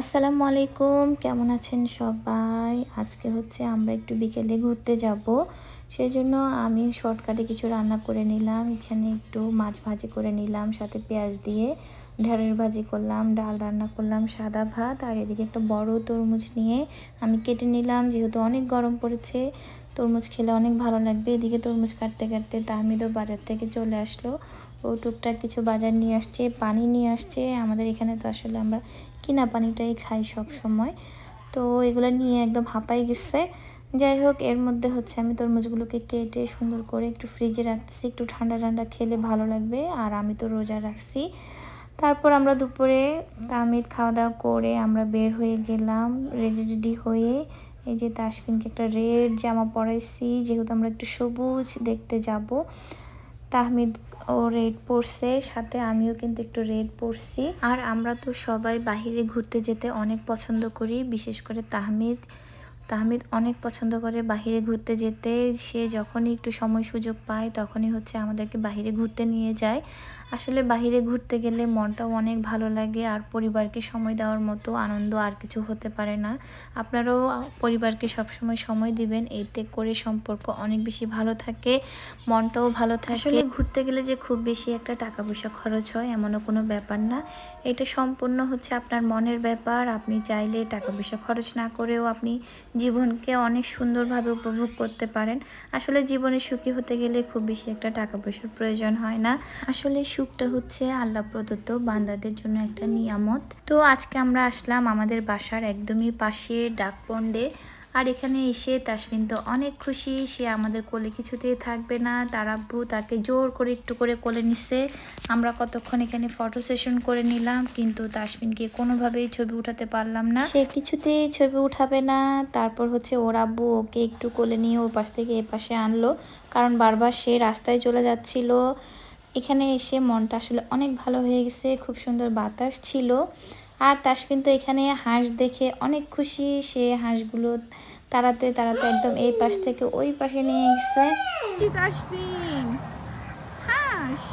আসসালামু আলাইকুম কেমন আছেন সবাই? আজকে হচ্ছে আমরা একটু বিকেলে ঘুরতে যাব। সেই জন্য আমি শর্টকাটে কিছু রান্না করে নিলাম। এখানে একটু মাছ ভাজি করে নিলাম, সাথে পেঁয়াজ দিয়ে ঢেঁড়স ভাজি করলাম, ডাল রান্না করলাম, সাদা ভাত, আর এদিকে একটা বড় তরমুজ নিয়ে আমি কেটে নিলাম। যেহেতু অনেক গরম পড়েছে, তরমুজ খেলে অনেক ভালো লাগবে। এদিকে তরমুজ কাটতে কাটতে তাহমিদও বাজার থেকে চলে আসলো। ও টুকটাক কিছু বাজার নিয়ে আসছে, পানি নিয়ে আসছে। আমাদের এখানে তো আসলে আমরা কিনা পানিটাই খাই সব সময়। তো এগুলো নিয়ে একদম হাঁপাই গেছে। যাই হোক, এর মধ্যে হচ্ছে আমি তরমুজগুলোকে কেটে সুন্দর করে একটু ফ্রিজে রাখতেছি, একটু ঠান্ডা ঠান্ডা খেলে ভালো লাগবে, আর আমি তো রোজা রাখছি। তারপর আমরা দুপুরে তামিদ খাওয়া দাওয়া করে আমরা বের হয়ে গেলাম রেডি রেডি হয়ে এই যে তাসফিনকে একটা রেড জামা পরাইছি, যেহেতু আমরা একটু সবুজ দেখতে যাব। তাহমিদ ও রেড পরছে, সাথে আমিও কিন্তু একটু রেড পরছি। আর আমরা তো সবাই বাহিরে ঘুরতে যেতে অনেক পছন্দ করি, বিশেষ করে তাহমিদ। তাহমিদ অনেক পছন্দ করে বাহিরে ঘুরতে যেতে। সে যখনই একটু সময় সুযোগ পায়, তখনই হচ্ছে আমাদেরকে বাহিরে ঘুরতে নিয়ে যায়। আসলে বাহিরে ঘুরতে গেলে মনটাও অনেক ভালো লাগে, আর পরিবারকে সময় দেওয়ার মতো আনন্দ আর কিছু হতে পারে না। আপনারাও পরিবারকে সবসময় সময় দিবেন, এতে করে সম্পর্ক অনেক বেশি ভালো থাকে, মনটাও ভালো থাকে। আসলে ঘুরতে গেলে যে খুব বেশি একটা টাকা পয়সা খরচ হয় এমনও কোনো ব্যাপার না। এটা সম্পূর্ণ হচ্ছে আপনার মনের ব্যাপার, আপনি চাইলে টাকা পয়সা খরচ না করেও আপনি জীবনকে অনেক সুন্দরভাবে উপভোগ করতে পারেন। আসলে জীবনে সুখী হতে গেলে খুব বেশি একটা টাকা পয়সার প্রয়োজন হয় না। আসলে সুখটা হচ্ছে আল্লাহ প্রদত্ত বান্দাদের জন্য একটা নিয়ামত। তো আজকে আমরা আসলাম আমাদের বাসার একদমই পাশে ডাকপন্ডে আর এখানে এসে তাসফিন তো অনেক খুশি, সে আমাদের কোলে কিছুতেই থাকবে না। তার আব্বু তাকে জোর করে একটু করে কোলে নিচ্ছে আমরা কতক্ষণ এখানে ফটো সেশন করে নিলাম, কিন্তু তাসফিনকে কোনোভাবেই ছবি উঠাতে পারলাম না। সে কিছুতেই ছবি উঠাবে না। তারপর হচ্ছে ওর আব্বু ওকে একটু কোলে নিয়ে ওর পাশ থেকে এ পাশে আনলো। কারণ বারবার সে রাস্তায় চলে যাচ্ছিল। এখানে এসে মনটা আসলে অনেক ভালো হয়ে গেছে, খুব সুন্দর বাতাস ছিল। আর তাসফিন তো এখানে হাঁস দেখে অনেক খুশি, সে হাঁসগুলো তাড়াতে তাড়াতে একদম এই পাশ থেকে ওই পাশে নিয়ে গেছে। হাঁস?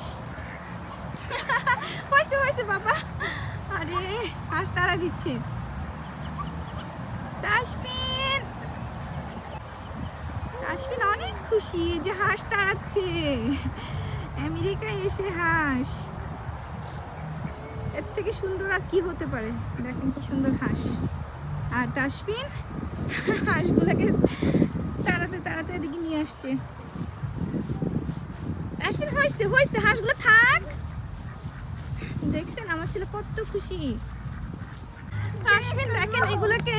বাবা। আরে, হাঁস অনেক খুশি যে হাঁস তাড়াচ্ছে। আমেরিকায় এসে হাঁস। এর থেকে সুন্দর আর কি হতে পারে? দেখেন কি সুন্দর হাঁস। আর তাসফিন হাঁসগুলোকে তাড়াতে তাড়াতে এদিকে নিয়ে আসছে। তাসফিন হয়েছে হয়েছে, হাঁসগুলো থাক। দেখছেন, আমার ছেলে কত খুশি। তাসফিন দেখেন, এগুলোকে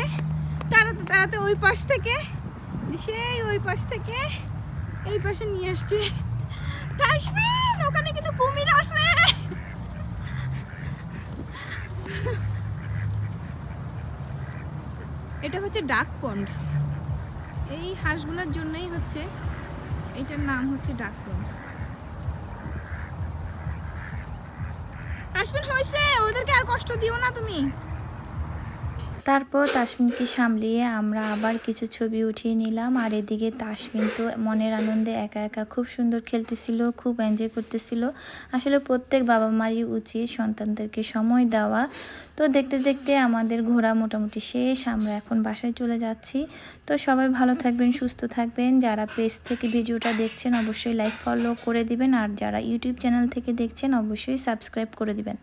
তাড়াতে তাড়াতে ওই পাশ থেকে, সেই ওই পাশ থেকে এই পাশে নিয়ে আসছে। তাসফিন ওখানে কিন্তু কুমির আছে। এটা হচ্ছে ডাক পন্ড এই হাঁসগুলোর জন্যই হচ্ছে এটার নাম হচ্ছে ডাক পন্ড আসবেন হয়েছে, ওদেরকে আর কষ্ট দিও না তুমি। তারপর তাসমিনকে সামলিয়ে আমরা আবার কিছু ছবি উঠিয়ে নিলাম। আর এদিকে তাসমিন তো মনের আনন্দে একা একা খুব সুন্দর খেলতেছিল, খুব এনজয় করতেছিল। আসলে প্রত্যেক বাবা মারই উচিত সন্তানদেরকে সময় দেওয়া। তো দেখতে দেখতে আমাদের ঘোরা মোটামুটি শেষ, আমরা এখন বাসায় চলে যাচ্ছি। তো সবাই ভালো থাকবেন, সুস্থ থাকবেন। যারা পেজ থেকে ভিডিওটা দেখছেন, অবশ্যই লাইক ফলো করে দিবেন। আর যারা ইউটিউব চ্যানেল থেকে দেখছেন, অবশ্যই সাবস্ক্রাইব করে দিবেন।